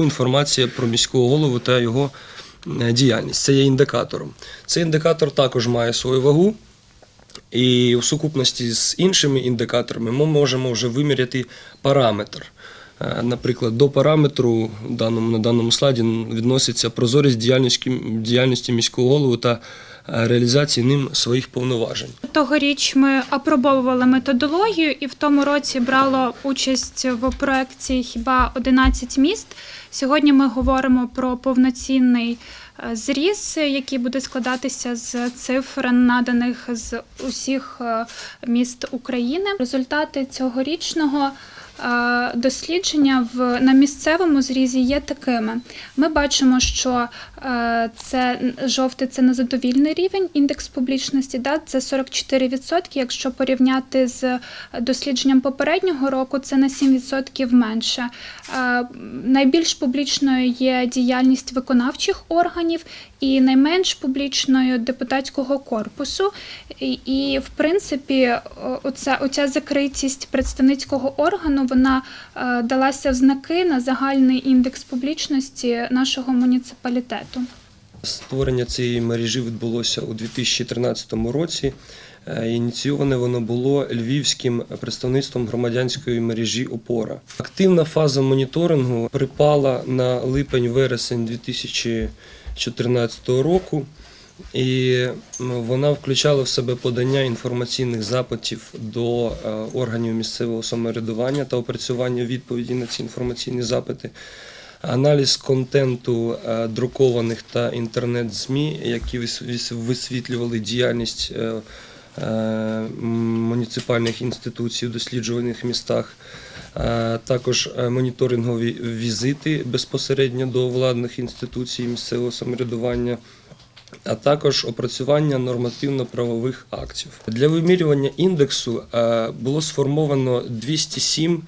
Інформація про міського голову та його е, діяльність. Це є індикатором. Цей індикатор також має свою вагу. І в сукупності з іншими індикаторами ми можемо вже виміряти параметр. Е, Наприклад, до параметру даному, на даному слайді відноситься прозорість діяльності, діяльності міського голови та е, реалізації ним своїх повноважень. Тогоріч ми апробовували методологію, і в тому році брало участь в проєкті хіба 11 міст. Сьогодні ми говоримо про повноцінний е, зріз, який буде складатися з цифр, наданих з усіх міст України. Результати цьогорічного дослідження в на місцевому зрізі є такими. Ми бачимо, що е, це жовтий це незадовільний рівень, індекс публічності, да, це 44%. Якщо порівняти з дослідженням попереднього року, це на 7% менше. Е, Найбільш публічною є діяльність виконавчих органів і найменш публічною депутатського корпусу. І, і в принципі, оця, оця закритість представницького органу вона е, далася в знаки на загальний індекс публічності нашого муніципалітету. Створення цієї мережі відбулося у 2013 році. Е, Ініційоване воно було львівським представництвом громадянської мережі Опора. Активна фаза моніторингу припала на липень-вересень 2014 року, і вона включала в себе подання інформаційних запитів до е, органів місцевого самоврядування та опрацювання відповіді на ці інформаційні запити. Аналіз контенту е, друкованих та інтернет-ЗМІ, які вис- вис- висвітлювали діяльність е, муніципальних інституцій у досліджуваних містах, також моніторингові візити безпосередньо до владних інституцій місцевого самоврядування. А також опрацювання нормативно-правових актів. Для вимірювання індексу е, було сформовано 207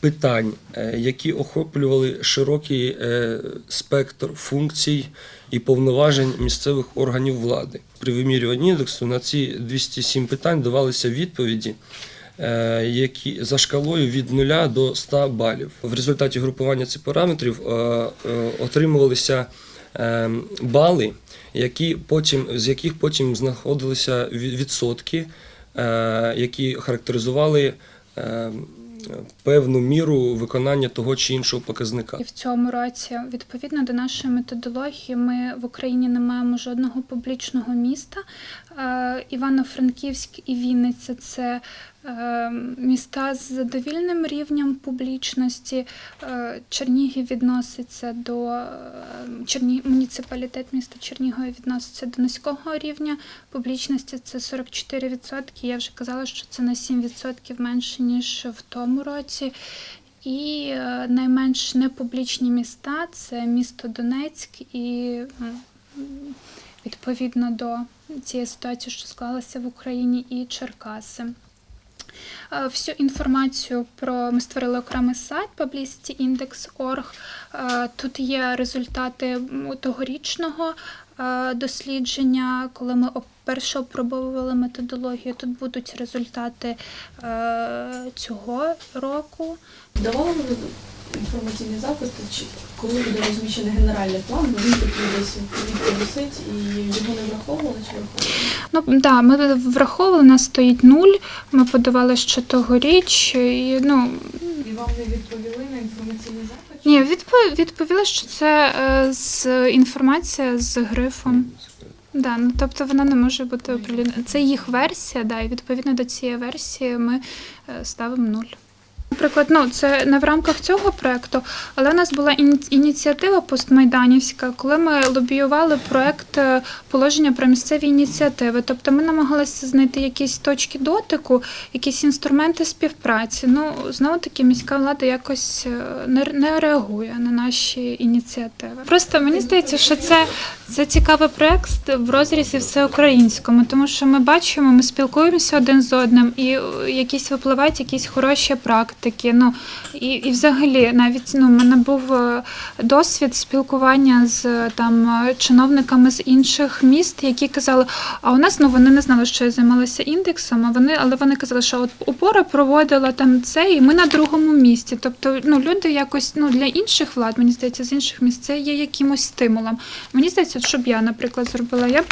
питань, е, які охоплювали широкий е, спектр функцій і повноважень місцевих органів влади. При вимірюванні індексу на ці 207 питань давалися відповіді. Які за шкалою від 0 до 100 балів. В результаті групування цих параметрів отримувалися бали, які потім, з яких потім знаходилися відсотки, е, які характеризували е, певну міру виконання того чи іншого показника. І в цьому році, відповідно до нашої методології, ми в Україні не маємо жодного публічного міста. Е, Івано-Франківськ і Вінниця це міста з задовільним рівнем публічності. Е, Чернігів відноситься до е, Черні... муніципалітет міста Чернігова відноситься до низького рівня публічності. Це 44%. Я вже казала, що це на 7% менше ніж в тому році. І е, найменш непублічні міста це місто Донецьк і відповідно до цієї ситуації, що склалася в Україні, і Черкаси. Е, Всю інформацію про ми створили окремий сайт publicityindex.org. Е, Тут є результати тогорічного дослідження, коли ми перше опробовували методологію. Тут будуть результати е, цього року. Давали ви інформаційні запити, чи коли буде розміщений генеральний план, бо він такий десь висить і його не враховували чи враховували? Ну да, ми враховували, у нас стоїть нуль. Ми подавали ще тогоріч. І, ну, І вам не відповіли інформаційний? Ні, відповіли, відповіли, що це е, з інформація з грифом. Да, ну, тобто вона не може бути оприлюднена. Це їх версія, да, і відповідно до цієї версії ми е, ставимо нуль. Наприклад, ну це не в рамках цього проекту, але у нас була ініціатива постмайданівська, коли ми лобіювали проект е, положення про місцеві ініціативи. Тобто ми намагалися знайти якісь точки дотику, якісь інструменти співпраці. Ну знову таки міська влада якось е, не, не реагує на наші ініціативи. Просто мені здається, що це, Це цікавий проект в розрізі всеукраїнському, тому що ми бачимо, ми спілкуємося один з одним, і е, якісь випливають якісь хороші практики. Ну і, і взагалі, навіть ну, в мене був е, досвід спілкування з е, там чиновниками з інших міст, які казали, а у нас ну вони не знали, що я займалася індексом, а вони, але вони казали, що от опора проводила там це, і ми на другому місці. Тобто, ну люди якось ну для інших влад, мені здається, з інших міст це є якимось стимулом. Мені здається, щоб я, наприклад, зробила, я б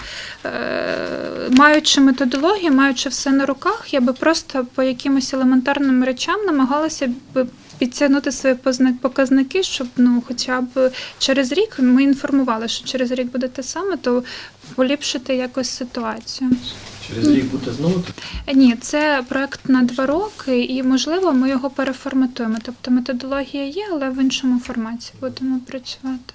е, маючи методологію, маючи все на руках, я би просто по якимось елементарним речам намагалася б підтягнути свої показники, щоб ну, хоча б через рік ми інформували, що через рік буде те саме, то поліпшити якось ситуацію. Через рік буде знову Е, Ні, це проект на два роки, і можливо ми його переформатуємо. Тобто методологія є, але в іншому форматі будемо працювати.